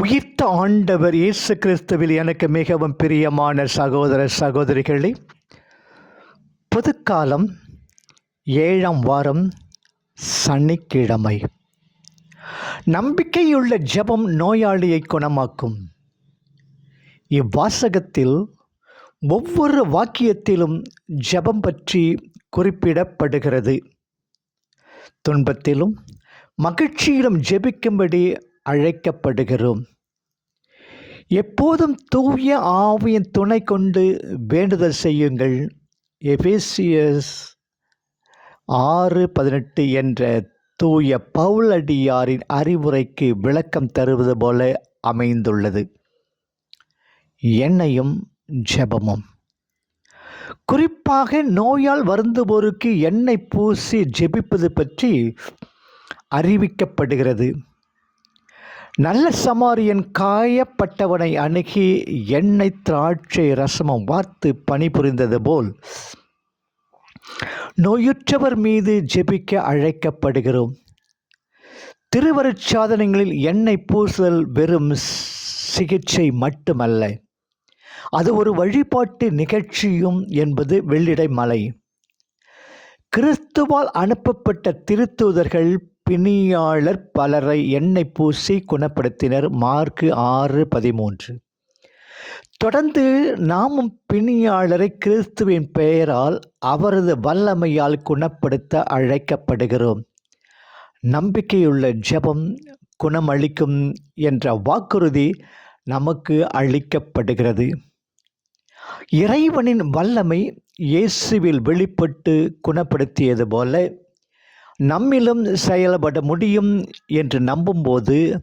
உயிர்த்த ஆண்டவர் இயேசு கிறிஸ்துவில் எனக்கு மிகவும் பிரியமான சகோதர சகோதரிகளே பொதுக்காலம் ஏழாம் வாரம் சனிக்கிழமை. நம்பிக்கையுள்ள ஜெபம் நோயாளியை குணமாக்கும். இவ்வாசகத்தில் ஒவ்வொரு வாக்கியத்திலும் ஜெபம் பற்றி குறிப்பிடப்படுகிறது. துன்பத்திலும் மகிழ்ச்சியிலும் ஜெபிக்கும்படி அழைக்கப்படுகிறோம். எப்போதும் தூய ஆவியின் துணை கொண்டு வேண்டுதல் செய்யுங்கள். எபேசியஸ் ஆறு பதினெட்டு என்ற தூய பவுலடியாரின் அறிவுரைக்கு விளக்கம் தருவது போல அமைந்துள்ளது. எண்ணையும் ஜெபமும். குறிப்பாக நோயால் வருந்துவோருக்கு எண்ணெய் பூசி ஜெபிப்பது பற்றி அறிவிக்கப்படுகிறது. நல்ல சமாரியன் காயப்பட்டவனை அணுகி எண்ணெய் திராட்சை ரசமும் வார்த்து பணிபுரிந்தது போல் நோயுற்றவர் மீது ஜெபிக்க அழைக்கப்படுகிறோம். திருவருட்சாதனங்களில் எண்ணெய் பூசுதல் வெறும் சிகிச்சை மட்டுமல்ல. அது ஒரு வழிபாட்டு நிகழ்ச்சியும் என்பது வெள்ளிடை மலை கிறிஸ்துவால் அனுப்பப்பட்ட திருத்தூதர்கள் பிணியாளர் பலரை எண்ணெய் பூசி குணப்படுத்தினர். மார்க்கு ஆறு பதிமூன்று. தொடர்ந்து நாமும் பிணியாளரை கிறிஸ்துவின் பெயரால் அவரது வல்லமையால் குணப்படுத்த அழைக்கப்படுகிறோம். நம்பிக்கையுள்ள ஜெபம் குணமளிக்கும் என்ற வாக்குறுதி நமக்கு அளிக்கப்படுகிறது. இறைவனின் வல்லமை இயேசுவில் வெளிப்பட்டு குணப்படுத்தியது போல நம்மிலும் செயல்பட முடியும் என்று நம்பும்போது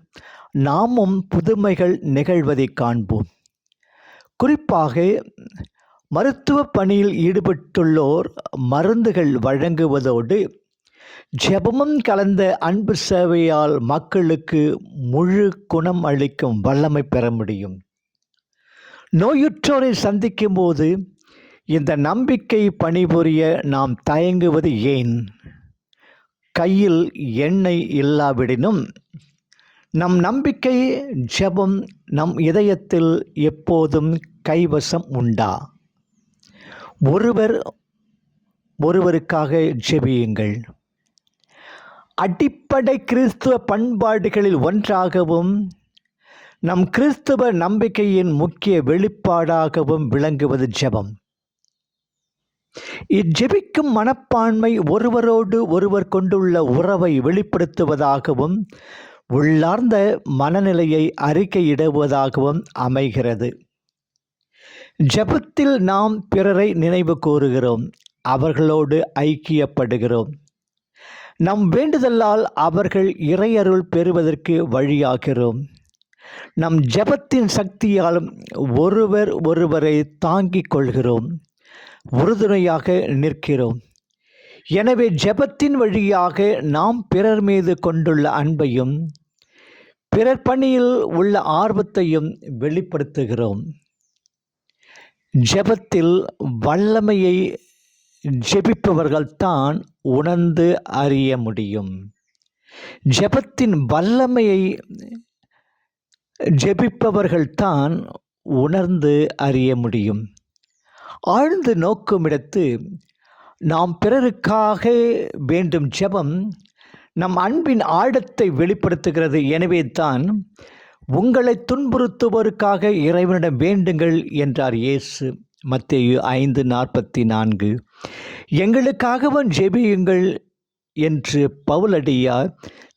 நாமும் புதுமைகள் நிகழ்வதை காண்போம். குறிப்பாக மருத்துவ பணியில் ஈடுபட்டுள்ளோர் மருந்துகள் வழங்குவதோடு ஜெபமும் கலந்த அன்பு சேவையால் மக்களுக்கு முழு குணம் அளிக்கும் வல்லமை பெற முடியும். நோயுற்றோரை சந்திக்கும் போது இந்த நம்பிக்கை பணிபுரிய நாம் தயங்குவது ஏன்? கையில் எண்ணெய் இல்லாவிடினும் நம் நம்பிக்கை ஜெபம் நம் இதயத்தில் எப்போதும் கைவசம் உண்டா? ஒருவர் ஒருவருக்காக ஜெபியுங்கள். அடிப்படை கிறிஸ்துவ பண்பாடுகளில் ஒன்றாகவும் நம் கிறிஸ்துவ நம்பிக்கையின் முக்கிய வெளிப்பாடாகவும் விளங்குவது ஜெபம். இஜெபிக்கும் மனப்பான்மை ஒருவரோடு ஒருவர் கொண்டுள்ள உறவை வெளிப்படுத்துவதாகவும் உள்ளார்ந்த மனநிலையை அறிக்கையிடுவதாகவும் அமைகிறது. ஜெபத்தில் நாம் பிறரை நினைவு கூறுகிறோம் அவர்களோடு ஐக்கியப்படுகிறோம். நம் வேண்டுதலால் அவர்கள் இறையருள் பெறுவதற்கு வழியாகிறோம். நம் ஜெபத்தின் சக்தியால் ஒருவர் ஒருவரை தாங்கிக் கொள்கிறோம். உறுதுணையாக நிற்கிறோம். எனவே ஜெபத்தின் வழியாக நாம் பிறர் மீது கொண்டுள்ள அன்பையும் பிறர் பணியில் உள்ள ஆர்வத்தையும் வெளிப்படுத்துகிறோம். ஜெபத்தில் வல்லமையை ஜெபிப்பவர்கள்தான் உணர்ந்து அறிய முடியும். ஜெபத்தின் வல்லமையை ஜெபிப்பவர்கள்தான் உணர்ந்து அறிய முடியும். ஆழ்ந்து நோக்குமிடத்து நாம் பிறருக்காக வேண்டும் ஜெபம் நம் அன்பின் ஆழத்தை வெளிப்படுத்துகிறது. எனவே தான் உங்களை துன்புறுத்துவோருக்காக இறைவனிடம் வேண்டுங்கள் என்றார் இயேசு. மத்தேயு ஐந்து நாற்பத்தி நான்கு. எங்களுக்காகவும் ஜெபியுங்கள் என்று பவுலடியார்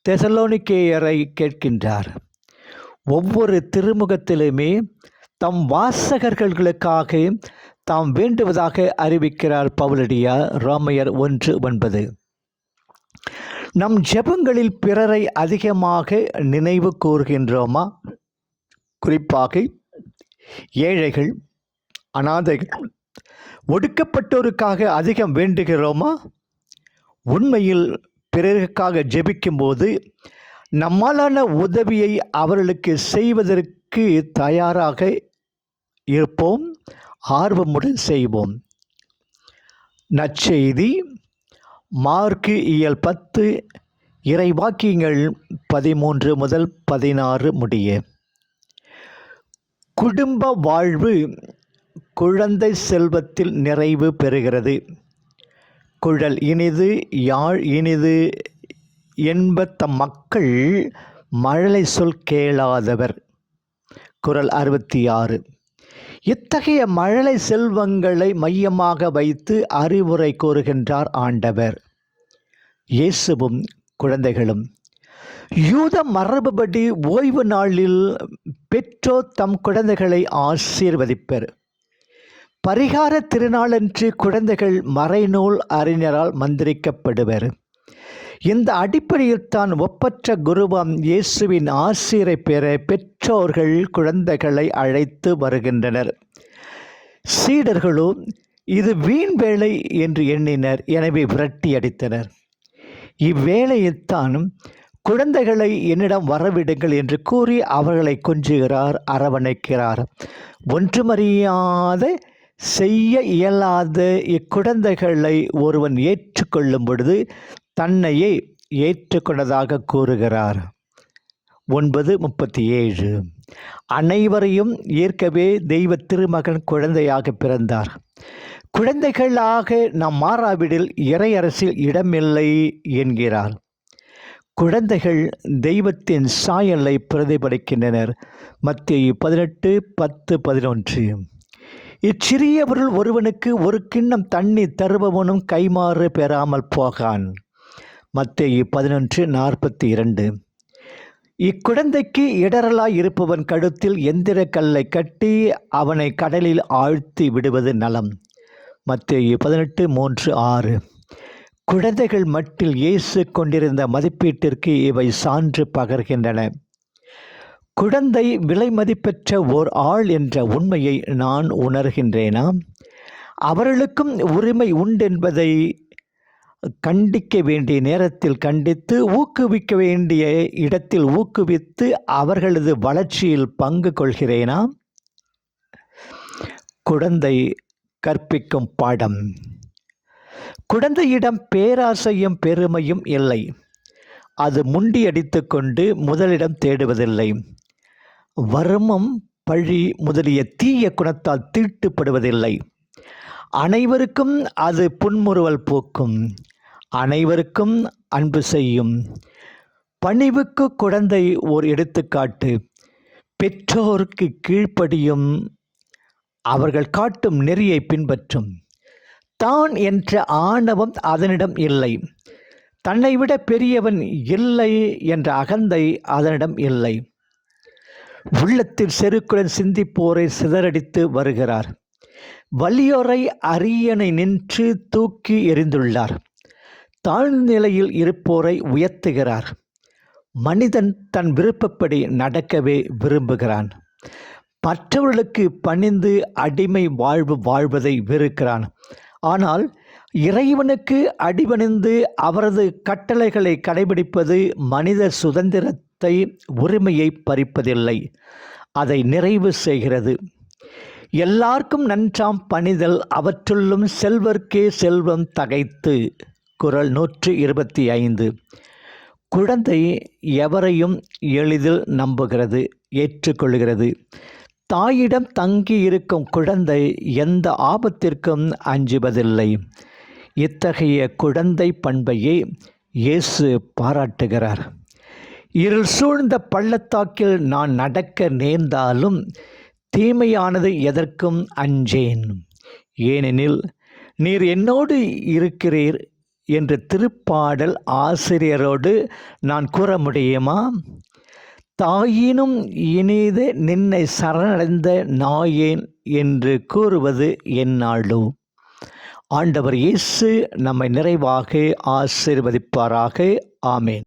தெசலோனிக்கேயரை கேட்கின்றார். ஒவ்வொரு திருமுகத்திலுமே தம் வாசகர்களுக்காக தாம் வேண்டுவதாக அறிவிக்கிறார் பவுலடியா ராமையர் ஒன்று ஒன்பது. நம் ஜெபங்களில் பிறரை அதிகமாக நினைவு கூறுகின்றோமா? குறிப்பாக ஏழைகள் அனாதைகள் ஒடுக்கப்பட்டோருக்காக அதிகம் வேண்டுகிறோமா? உண்மையில் பிறருக்காக ஜெபிக்கும்போது நம்மாலான உதவியை அவர்களுக்கு செய்வதற்கு தயாராக இருப்போம்? ஆர்வமுடன் செய்வோம். நற்செய்தி மார்க்கு இயல் பத்து இறைவாக்கியங்கள் பதிமூன்று முதல் பதினாறு முடிய. குடும்ப வாழ்வு குழந்தை செல்வத்தில் நிறைவு பெறுகிறது. குழல் இனிது யாழ் இனிது என்ப மக்கள் மழலை சொல் கேளாதவர். குரல் அறுபத்தி ஆறு. இத்தகைய மழலை செல்வங்களை மையமாக வைத்து அறிவுரை கூறுகின்றார் ஆண்டவர். இயேசுவும் குழந்தைகளும் யூத மரபுபடி ஓய்வு நாளில் பெற்றோர் தம் குழந்தைகளை ஆசீர்வதிப்பர். பரிகார திருநாளன்று குழந்தைகள் மறைநூல் அறிஞரால் மந்திரிக்கப்படுவர். இந்த அடிப்படையில் தான் ஒப்பற்ற குருவம் இயேசுவின் ஆசிரை பெற பெற்றோர்கள் குழந்தைகளை அழைத்து வருகின்றனர். சீடர்களோ இது வீண் வேலை என்று எண்ணினர். எனவே விரட்டி அடித்தனர். இவ்வேளையில்தான் குழந்தைகளை என்னிடம் வரவிடுங்கள் என்று கூறி அவர்களை கொஞ்சுகிறார் அரவணைக்கிறார். ஒன்றுமறியாத செய்ய இயலாத இக்குழந்தைகளை ஒருவன் ஏற்றுக்கொள்ளும் பொழுது தன்னையே ஏற்றுக்கொண்டதாக கூறுகிறார். ஒன்பது முப்பத்தி ஏழு அனைவரையும் ஏற்கவே தெய்வ திருமகன் குழந்தையாக பிறந்தார். குழந்தைகளாக நாம் மாறாவிடில் இறையரசில் இடமில்லை என்கிறார். குழந்தைகள் தெய்வத்தின் சாயலை பிரதிபலிக்கின்றனர். மத்திய பதினெட்டு பத்து பதினொன்று. இச்சிறியவருள் ஒருவனுக்கு ஒரு கிண்ணம் தண்ணி தருபவனும் கைமாறு பெறாமல் போகான். மத்தேயு பதினொன்று நாற்பத்தி இரண்டு. இக்குழந்தைக்கு இடரலாய் இருப்பவன் கழுத்தில் எந்திர கல்லை கட்டி அவனை கடலில் ஆழ்த்தி விடுவது நலம். மத்திய பதினெட்டு மூன்று ஆறு. குழந்தைகள் மட்டில் இயேசு கொண்டிருந்த மதிப்பீட்டிற்கு இவை சான்று பகர்கின்றன. குழந்தை விலை மதிப்பெற்ற ஓர் ஆள் என்ற உண்மையை நான் உணர்கின்றேனா? அவர்களுக்கும் உரிமை உண்டென்பதை கண்டிக்க வேண்டிய நேரத்தில் கண்டித்து ஊக்குவிக்க வேண்டிய இடத்தில் ஊக்குவித்து அவர்களது வளர்ச்சியில் பங்கு கொள்கிறேனா? குழந்தை கற்பிக்கும் பாடம். குழந்தையிடம் பேராசையும் பெருமையும் இல்லை. அது முண்டியடித்து கொண்டு முதலிடம் தேடுவதில்லை. வர்மம் பழி முதலிய தீய குணத்தால் தீட்டுப்படுவதில்லை. அனைவருக்கும் அது புன்முறுவல் போக்கும். அனைவருக்கும் அன்பு செய்யும். பணிவுக்கு குழந்தை ஓர் எடுத்துக்காட்டு. பெற்றோருக்கு கீழ்ப்படியும் அவர்கள் காட்டும் நெறியை பின்பற்றும். தான் என்ற ஆணவம் அதனிடம் இல்லை. தன்னை விட பெரியவன் இல்லை என்ற அகந்தை அதனிடம் இல்லை. உள்ளத்தில் செருக்குடன் சிந்திப்போரை சிதறடித்து வருகிறார். வலியோரை அரியணை நின்று தூக்கி எறிந்துள்ளார். தாழ்நிலையில் இருப்போரை உயர்த்துகிறார். மனிதன் தன் விருப்பப்படி நடக்கவே விரும்புகிறான். மற்றவர்களுக்கு பணிந்து அடிமை வாழ்வு வாழ்வதை வெறுக்கிறான். ஆனால் இறைவனுக்கு அடிபணிந்து அவரது கட்டளைகளை கடைபிடிப்பது மனித சுதந்திரத்தை உரிமையை பறிப்பதில்லை. அதை நிறைவு செய்கிறது. எல்லாருக்கும் நன்றாம் பணிதல் அவற்றுள்ளும் செல்வர்க்கே செல்வம் தகைத்து குரல் நூற்றி இருபத்தி ஐந்து. குழந்தை எவரையும் எளிதில் நம்புகிறது ஏற்றுக்கொள்கிறது. தாயிடம் தங்கி இருக்கும் குழந்தை எந்த ஆபத்திற்கும் அஞ்சுவதில்லை. இத்தகைய குழந்தை பண்பையே இயேசு பாராட்டுகிறார். இருள் சூழ்ந்த பள்ளத்தாக்கில் நான் நடக்க நேர்ந்தாலும் தீமையானது எதற்கும் அஞ்சேன். ஏனெனில் நீர் என்னோடு இருக்கிறீர் என்ற திருப்பாடல் ஆசிரியரோடு நான் கூற முடியுமா? தாயினும் இனிது நின்னை சரணடைந்த நாயேன் என்று கூறுவது என்னாளோ ஆண்டவர் இயேசு நம்மை நிறைவாக ஆசிர்வதிப்பாராக. ஆமேன்.